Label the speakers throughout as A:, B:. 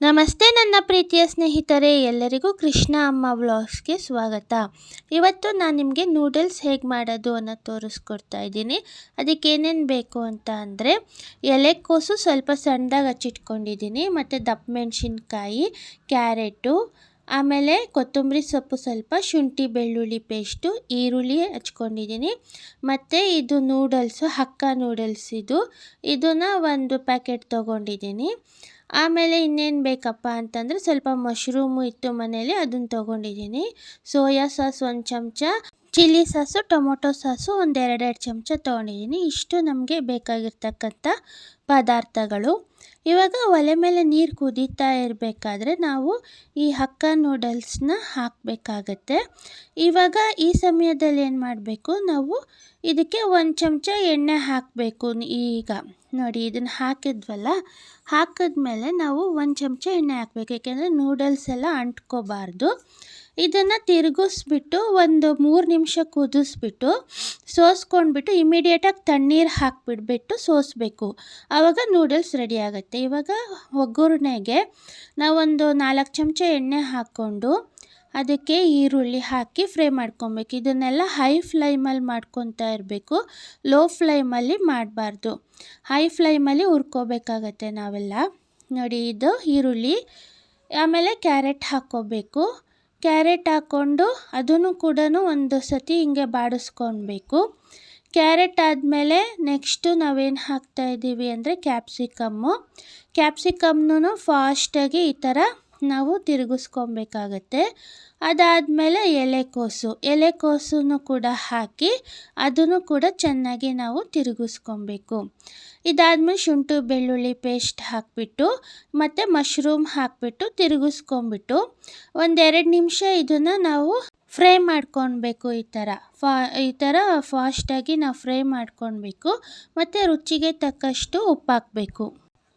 A: ನಮಸ್ತೆ ನನ್ನ ಪ್ರೀತಿಯ ಸ್ನೇಹಿತರೆ, ಎಲ್ಲರಿಗೂ ಕೃಷ್ಣ ಅಮ್ಮ ವ್ಲಾಗ್ಸ್ಗೆ ಸ್ವಾಗತ. ಇವತ್ತು ನಾನು ನಿಮಗೆ ನೂಡಲ್ಸ್ ಹೇಗೆ ಮಾಡೋದು ಅನ್ನೋ ತೋರಿಸ್ಕೊಡ್ತಾ ಇದ್ದೀನಿ. ಅದಕ್ಕೆ ಏನೇನು ಬೇಕು ಅಂತ ಅಂದರೆ ಎಲೆಕೋಸು ಸ್ವಲ್ಪ ಸಣ್ಣದಾಗಿ ಹಚ್ಚಿಟ್ಕೊಂಡಿದ್ದೀನಿ. ಮತ್ತು ದಪ್ಪ ಮೆಣಸಿನ್ಕಾಯಿ ಕ್ಯಾರೆಟು, ಆಮೇಲೆ ಕೊತ್ತಂಬರಿ ಸೊಪ್ಪು ಸ್ವಲ್ಪ ಶುಂಠಿ ಬೆಳ್ಳುಳ್ಳಿ ಪೇಸ್ಟು, ಈರುಳ್ಳಿ ಹಚ್ಕೊಂಡಿದ್ದೀನಿ. ಮತ್ತು ಇದು ನೂಡಲ್ಸು, ಹಕ್ಕ ನೂಡಲ್ಸ್ ಇದು. ಇದನ್ನು ಒಂದು ಪ್ಯಾಕೆಟ್ ತೊಗೊಂಡಿದ್ದೀನಿ. ಆಮೇಲೆ ಇನ್ನೇನು ಬೇಕಪ್ಪ ಅಂತಂದರೆ ಸ್ವಲ್ಪ ಮಶ್ರೂಮು ಇತ್ತು ಮನೇಲಿ ಅದನ್ನು ತೊಗೊಂಡಿದ್ದೀನಿ. ಸೋಯಾ ಸಾಸ್ ಒಂದು ಚಮಚ, ಚಿಲ್ಲಿ ಸಾಸು, ಟೊಮೊಟೊ ಸಾಸು ಒಂದು ಎರಡೆರಡು ಚಮಚ ತೊಗೊಂಡಿದ್ದೀನಿ. ಇಷ್ಟು ನಮಗೆ ಬೇಕಾಗಿರ್ತಕ್ಕಂಥ ಪದಾರ್ಥಗಳು. ಇವಾಗ ಒಲೆ ಮೇಲೆ ನೀರು ಕುದೀತಾ ಇರಬೇಕಾದ್ರೆ ನಾವು ಈ ಹಕ್ಕ ನೂಡಲ್ಸ್ನ ಹಾಕಬೇಕಾಗತ್ತೆ. ಇವಾಗ ಈ ಸಮಯದಲ್ಲಿ ಏನು ಮಾಡಬೇಕು? ನಾವು ಇದಕ್ಕೆ ಒಂದು ಚಮಚ ಎಣ್ಣೆ ಹಾಕಬೇಕು ಈಗ. ನೋಡಿ, ಇದನ್ನು ಹಾಕಿದ್ವಲ್ಲ? ಹಾಕಿದ್ಮೇಲೆ ನಾವು ಒಂದು ಚಮಚ ಎಣ್ಣೆ ಹಾಕಬೇಕು. ಯಾಕೆಂದರೆ ನೂಡಲ್ಸ್ ಎಲ್ಲ ಅಂಟ್ಕೋಬಾರ್ದು. ಇದನ್ನು ತಿರುಗಿಸ್ಬಿಟ್ಟು ಒಂದು ಮೂರು ನಿಮಿಷ ಕುದಿಸ್ಬಿಟ್ಟು ಸೋಸ್ಕೊಂಡ್ಬಿಟ್ಟು ಇಮಿಡಿಯೇಟಾಗಿ ತಣ್ಣೀರು ಹಾಕಿಬಿಡ್ಬಿಟ್ಟು ಸೋಸಬೇಕು. ಆವಾಗ ನೂಡಲ್ಸ್ ರೆಡಿ ಆಗುತ್ತೆ. ಇವಾಗ ಒಗ್ಗರಣೆಗೆ ನಾವೊಂದು ನಾಲ್ಕು ಚಮಚ ಎಣ್ಣೆ ಹಾಕ್ಕೊಂಡು ಅದಕ್ಕೆ ಈರುಳ್ಳಿ ಹಾಕಿ ಫ್ರೈ ಮಾಡ್ಕೊಬೇಕು. ಇದನ್ನೆಲ್ಲ ಹೈ ಫ್ಲೈಮಲ್ಲಿ ಮಾಡ್ಕೊತಾ ಇರಬೇಕು. ಲೋ ಫ್ಲೈಮಲ್ಲಿ ಮಾಡಬಾರ್ದು. ಹೈ ಫ್ಲೈಮಲ್ಲಿ ಹುರ್ಕೋಬೇಕಾಗತ್ತೆ ನಾವೆಲ್ಲ. ನೋಡಿ, ಇದು ಈರುಳ್ಳಿ. ಆಮೇಲೆ ಕ್ಯಾರೆಟ್ ಹಾಕ್ಕೋಬೇಕು. ಕ್ಯಾರೆಟ್ ಹಾಕ್ಕೊಂಡು ಅದನ್ನು ಕೂಡ ಒಂದು ಸತಿ ಹಿಂಗೆ ಬಾಡಿಸ್ಕೊಳ್ಬೇಕು. ಕ್ಯಾರೆಟ್ ಆದಮೇಲೆ ನೆಕ್ಸ್ಟು ನಾವೇನು ಹಾಕ್ತಾಯಿದ್ದೀವಿ ಅಂದರೆ ಕ್ಯಾಪ್ಸಿಕಮ್ಮು. ಕ್ಯಾಪ್ಸಿಕಮ್ನು ಫಾಸ್ಟಾಗಿ ಈ ಥರ ನಾವು ತಿರುಗಿಸ್ಕೊಬೇಕಾಗತ್ತೆ. ಅದಾದಮೇಲೆ ಎಲೆಕೋಸು ಎಲೆಕೋಸನ್ನು ಕೂಡ ಹಾಕಿ ಅದನ್ನು ಕೂಡ ಚೆನ್ನಾಗಿ ನಾವು ತಿರುಗಿಸ್ಕೊಬೇಕು. ಇದಾದಮೇಲೆ ಶುಂಠಿ, ಬೆಳ್ಳುಳ್ಳಿ ಪೇಸ್ಟ್ ಹಾಕಿಬಿಟ್ಟು ಮತ್ತು ಮಶ್ರೂಮ್ ಹಾಕಿಬಿಟ್ಟು ತಿರುಗಿಸ್ಕೊಂಬಿಟ್ಟು ಒಂದೆರಡು ನಿಮಿಷ ಇದನ್ನು ನಾವು ಫ್ರೈ ಮಾಡ್ಕೊಳ್ಬೇಕು ಈ ಥರ. ಫಾ, ಈ ಥರ ಫಾಸ್ಟಾಗಿ ನಾವು ಫ್ರೈ ಮಾಡ್ಕೊಳ್ಬೇಕು ಮತ್ತು ರುಚಿಗೆ ತಕ್ಕಷ್ಟು ಉಪ್ಪು ಹಾಕಬೇಕು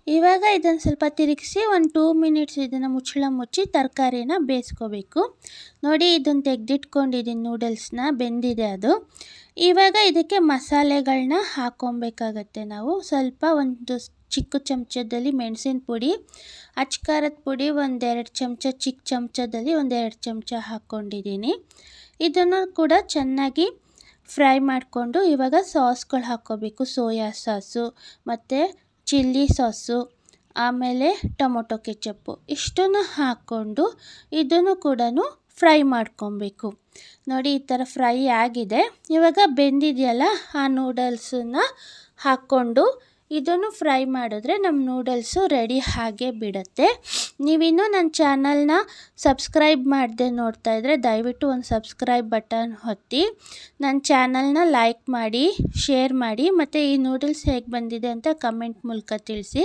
A: ಇವಾಗ ಇದನ್ನು ಸ್ವಲ್ಪ ತಿರುಗಿಸಿ ಒಂದು ಟೂ ಮಿನಿಟ್ಸ್ ಇದನ್ನು ಮುಚ್ಚಳ ಮುಚ್ಚಿ ತರಕಾರಿನ ಬೇಯಿಸ್ಕೋಬೇಕು. ನೋಡಿ ಇದನ್ನು ತೆಗೆದಿಟ್ಕೊಂಡಿದ್ದೀನಿ ನೂಡಲ್ಸ್ನ ಬೆಂದಿದೆ ಅದು. ಇವಾಗ ಇದಕ್ಕೆ ಮಸಾಲೆಗಳನ್ನ ಹಾಕೊಬೇಕಾಗತ್ತೆ ನಾವು. ಸ್ವಲ್ಪ ಒಂದು ಚಿಕ್ಕ ಚಮಚದಲ್ಲಿ ಮೆಣಸಿನ ಪುಡಿ ಅಚ್ಕಾರದ ಪುಡಿ ಒಂದೆರಡು ಚಮಚ, ಚಿಕ್ಕ ಚಮಚದಲ್ಲಿ ಒಂದೆರಡು ಚಮಚ ಹಾಕ್ಕೊಂಡಿದ್ದೀನಿ. ಇದನ್ನು ಕೂಡ ಚೆನ್ನಾಗಿ ಫ್ರೈ ಮಾಡಿಕೊಂಡು ಇವಾಗ ಸಾಸ್ಗಳು ಹಾಕ್ಕೋಬೇಕು. ಸೋಯಾ ಸಾಸು ಮತ್ತು ಚಿಲ್ಲಿ ಸಾಸು, ಆಮೇಲೆ ಟೊಮೊಟೊ ಕೆಚಪ್ಪು. ಇಷ್ಟನ್ನು ಹಾಕ್ಕೊಂಡು ಇದನ್ನು ಕೂಡ ಫ್ರೈ ಮಾಡ್ಕೊಬೇಕು. ನೋಡಿ, ಈ ಥರ ಫ್ರೈ ಆಗಿದೆ. ಇವಾಗ ಬೆಂದಿದೆಯಲ್ಲ, ಆ ನೂಡಲ್ಸನ್ನು ಹಾಕ್ಕೊಂಡು ಇದನ್ನು ಫ್ರೈ ಮಾಡಿದ್ರೆ ನಮ್ಮ ನೂಡಲ್ಸು ರೆಡಿ ಹಾಗೆ ಬಿಡುತ್ತೆ. ನೀವಿನ್ನೂ ನನ್ನ ಚಾನಲ್ನ ಸಬ್ಸ್ಕ್ರೈಬ್ ಮಾಡದೆ ನೋಡ್ತಾ ಇದ್ದರೆ ದಯವಿಟ್ಟು ಒಂದು ಸಬ್ಸ್ಕ್ರೈಬ್ ಬಟನ್ ಹೊತ್ತಿ ನನ್ನ ಚಾನಲ್ನ ಲೈಕ್ ಮಾಡಿ, ಶೇರ್ ಮಾಡಿ, ಮತ್ತು ಈ ನೂಡಲ್ಸ್ ಹೇಗೆ ಬಂದಿದೆ ಅಂತ ಕಮೆಂಟ್ ಮೂಲಕ ತಿಳಿಸಿ.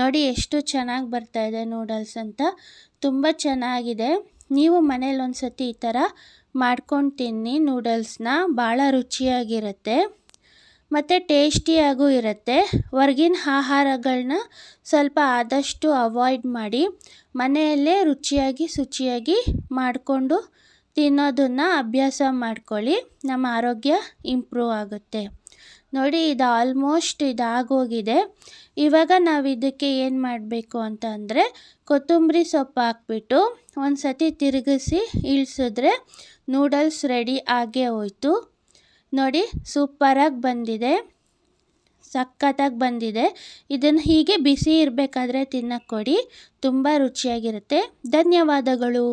A: ನೋಡಿ ಎಷ್ಟು ಚೆನ್ನಾಗಿ ಬರ್ತಾಯಿದೆ ನೂಡಲ್ಸ್ ಅಂತ. ತುಂಬ ಚೆನ್ನಾಗಿದೆ. ನೀವು ಮನೇಲಿ ಒಂದು ಸತಿ ಈ ಥರ ಮಾಡ್ಕೊಂಡು ತಿನ್ನಿ ನೂಡಲ್ಸ್ನ. ಭಾಳ ರುಚಿಯಾಗಿರುತ್ತೆ. ಮತ್ತು ಟೇಸ್ಟಿಯಾಗೂ ಇರುತ್ತೆ. ಹೊರ್ಗಿನ ಆಹಾರಗಳನ್ನ ಸ್ವಲ್ಪ ಆದಷ್ಟು ಅವಾಯ್ಡ್ ಮಾಡಿ ಮನೆಯಲ್ಲೇ ರುಚಿಯಾಗಿ ಶುಚಿಯಾಗಿ ಮಾಡಿಕೊಂಡು ತಿನ್ನೋದನ್ನು ಅಭ್ಯಾಸ ಮಾಡ್ಕೊಳ್ಳಿ. ನಮ್ಮ ಆರೋಗ್ಯ ಇಂಪ್ರೂವ್ ಆಗುತ್ತೆ. ನೋಡಿ, ಇದು ಆಲ್ಮೋಸ್ಟ್ ಇದಾಗೋಗಿದೆ. ಇವಾಗ ನಾವು ಇದಕ್ಕೆ ಏನು ಮಾಡಬೇಕು ಅಂತ ಅಂದರೆ ಕೊತ್ತಂಬರಿ ಸೊಪ್ಪು ಹಾಕ್ಬಿಟ್ಟು ಒಂದು ಸತಿ ತಿರುಗಿಸಿ ಇಳಿಸಿದ್ರೆ ನೂಡಲ್ಸ್ ರೆಡಿ ಆಗೇ ಹೋಯ್ತು. ನೋಡಿ ಸೂಪರಾಗಿ ಬಂದಿದೆ. ಸಖತ್ತಾಗಿ ಬಂದಿದೆ. ಇದನ್ನು ಹೀಗೆ ಬಿಸಿ ಇರಬೇಕಾದ್ರೆ ತಿನ್ನಕ್ಕೆ ಕೊಡಿ. ತುಂಬ ರುಚಿಯಾಗಿರುತ್ತೆ. ಧನ್ಯವಾದಗಳು.